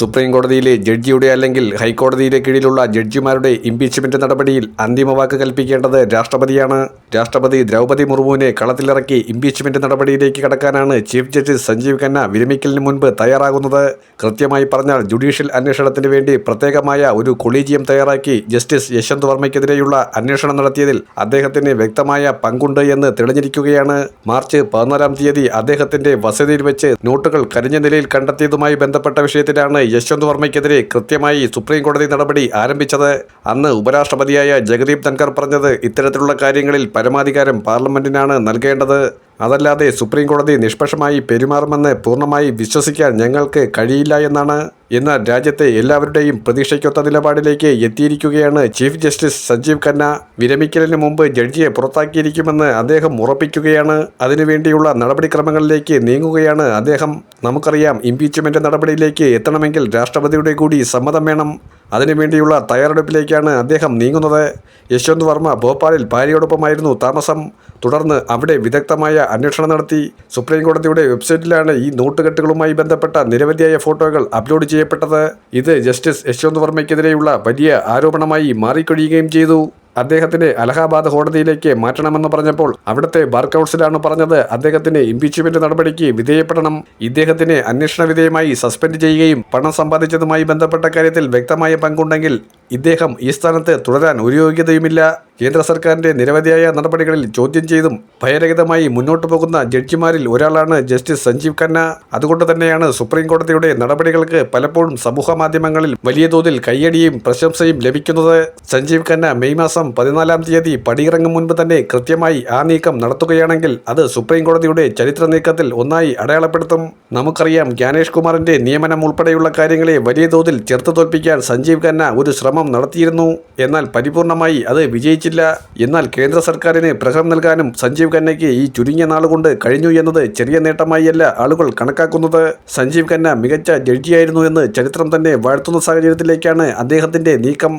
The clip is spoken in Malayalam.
സുപ്രീം കോടതിയിലെ ജഡ്ജിയുടെ അല്ലെങ്കിൽ ഹൈക്കോടതിയിലെ കീഴിലുള്ള ജഡ്ജിമാരുടെ ഇംപീച്ച്മെന്റ് നടപടിയിൽ അന്തിമവാക്ക് കൽപ്പിക്കേണ്ടത് രാഷ്ട്രപതിയാണ്. രാഷ്ട്രപതി ദ്രൗപതി മുർമുവിനെ കളത്തിലിറക്കി ഇംപീച്ച്മെന്റ് നടപടിയിലേക്ക് കടക്കാനാണ് ചീഫ് ജസ്റ്റിസ് സഞ്ജീവ് ഖന്ന വിരമിക്കലിന് മുൻപ് തയ്യാറാകുന്നത്. കൃത്യമായി പറഞ്ഞാൽ ജുഡീഷ്യൽ അന്വേഷണത്തിന് വേണ്ടി പ്രത്യേകമായ ഒരു കൊളീജിയം തയ്യാറാക്കി ജസ്റ്റിസ് യശ്വന്ത് വർമ്മയ്ക്കെതിരെയുള്ള അന്വേഷണം നടത്തിയതിൽ അദ്ദേഹത്തിന് വ്യക്തമായ പങ്കുണ്ട് എന്ന് തെളിഞ്ഞിരിക്കുകയാണ്. മാർച്ച് പതിനാലാം തീയതി അദ്ദേഹത്തിന്റെ വസതിയിൽ വെച്ച് നോട്ടുകൾ കരിഞ്ഞ നിലയിൽ കണ്ടെത്തിയതുമായി ബന്ധപ്പെട്ട വിഷയത്തിലാണ് യശ്വന്ത് വർമ്മയ്ക്കെതിരെ കൃത്യമായി സുപ്രീം കോടതി നടപടി ആരംഭിച്ചത്. അന്ന് ഉപരാഷ്ട്രപതിയായ ജഗദീപ് ധൻകർ പറഞ്ഞത് ഇത്തരത്തിലുള്ള കാര്യങ്ങളിൽ പരമാധികാരം പാർലമെന്റിനാണ് നൽകേണ്ടത്. അതല്ലാതെ സുപ്രീം കോടതി നിഷ്പക്ഷമായി പെരുമാറുമെന്ന് പൂർണമായി വിശ്വസിക്കാൻ ഞങ്ങൾക്ക് കഴിയില്ല എന്നാണ് എന്നാൽ രാജ്യത്തെ എല്ലാവരുടെയും പ്രതീക്ഷയ്ക്കൊത്ത നിലപാടിലേക്ക് എത്തിയിരിക്കുകയാണ് ചീഫ് ജസ്റ്റിസ് സഞ്ജീവ് ഖന്ന. വിരമിക്കലിന് മുമ്പ് ജഡ്ജിയെ പുറത്താക്കിയിരിക്കുമെന്ന് അദ്ദേഹം ഉറപ്പിക്കുകയാണ്. അതിനുവേണ്ടിയുള്ള നടപടിക്രമങ്ങളിലേക്ക് നീങ്ങുകയാണ് അദ്ദേഹം. നമുക്കറിയാം ഇംപീച്ച്മെന്റ് നടപടിയിലേക്ക് എത്തണമെങ്കിൽ രാഷ്ട്രപതിയുടെ കൂടി സമ്മതം വേണം. അതിനുവേണ്ടിയുള്ള തയ്യാറെടുപ്പിലേക്കാണ് അദ്ദേഹം നീങ്ങുന്നത്. യശ്വന്ത് വർമ്മ ഭോപ്പാലിൽ ഭാര്യയോടൊപ്പമായിരുന്നു താമസം. തുടർന്ന് അവിടെ വിദഗ്ധമായ അന്വേഷണം നടത്തി. സുപ്രീം കോടതിയുടെ വെബ്സൈറ്റിലാണ് ഈ നോട്ടുകെട്ടുകളുമായി ബന്ധപ്പെട്ട നിരവധിയായ ഫോട്ടോകൾ അപ്ലോഡ് ചെയ്യപ്പെട്ടത്. ഇത് ജസ്റ്റിസ് യശ്വന്ത് വർമ്മയ്ക്കെതിരെയുള്ള വലിയ ആരോപണമായി മാറിക്കഴിയുകയും ചെയ്തു. അദ്ദേഹത്തിനെ അലഹാബാദ് കോടതിയിലേക്ക് മാറ്റണമെന്ന് പറഞ്ഞപ്പോൾ അവിടുത്തെ ബാർ കൗൺസിലാണ് പറഞ്ഞത് അദ്ദേഹത്തിന് ഇംപീച്ച്മെന്റ് നടപടിക്ക് വിധേയപ്പെടണം. ഇദ്ദേഹത്തിനെ അന്വേഷണ വിധേയമായി സസ്പെൻഡ് ചെയ്യുകയും പണം സമ്പാദിച്ചതുമായി ബന്ധപ്പെട്ട കാര്യത്തിൽ വ്യക്തമായ പങ്കുണ്ടെങ്കിൽ ഇദ്ദേഹം ഈ സ്ഥാനത്ത് തുടരാൻ ഒരു യോഗ്യതയുമില്ല. കേന്ദ്ര സർക്കാരിന്റെ നിരവധിയായ നടപടികളിൽ ചോദ്യം ചെയ്തും ഭയരഹിതമായി മുന്നോട്ടു പോകുന്ന ജഡ്ജിമാരിൽ ഒരാളാണ് ജസ്റ്റിസ് സഞ്ജീവ് ഖന്ന. അതുകൊണ്ട് തന്നെയാണ് സുപ്രീം കോടതിയുടെ നടപടികൾക്ക് പലപ്പോഴും സമൂഹ മാധ്യമങ്ങളിൽ വലിയ തോതിൽ കയ്യടിയും പ്രശംസയും ലഭിക്കുന്നത്. സഞ്ജീവ് ഖന്ന മെയ് മാസം പതിനാലാം തീയതി പടിയിറങ്ങും മുൻപ് തന്നെ കൃത്യമായി ആ നീക്കം നടത്തുകയാണെങ്കിൽ അത് സുപ്രീം കോടതിയുടെ ചരിത്ര നീക്കത്തിൽ ഒന്നായി അടയാളപ്പെടുത്തും. നമുക്കറിയാം ജ്ഞാനേഷ് കുമാറിന്റെ നിയമനം ഉൾപ്പെടെയുള്ള കാര്യങ്ങളെ വലിയ തോതിൽ ചെറുത്തു തോൽപ്പിക്കാൻ സഞ്ജീവ് ഖന്ന ഒരു ശ്രമം നടത്തിയിരുന്നു. എന്നാൽ പരിപൂർണമായി അത് വിജയിച്ചില്ല. എന്നാൽ കേന്ദ്ര സർക്കാരിന് പ്രഹരം നൽകാനും സഞ്ജീവ് ഖന്നയ്ക്ക് ഈ ചുരുങ്ങിയ നാളുകൊണ്ട് കഴിഞ്ഞു എന്നത് ചെറിയ നേട്ടമായല്ല ആളുകൾ കണക്കാക്കുന്നത്. സഞ്ജീവ് ഖന്ന മികച്ച ജഡ്ജിയായിരുന്നു എന്ന് ചരിത്രം തന്നെ വാഴ്ത്തുന്ന സാഹചര്യത്തിലേക്കാണ് അദ്ദേഹത്തിന്റെ നീക്കം.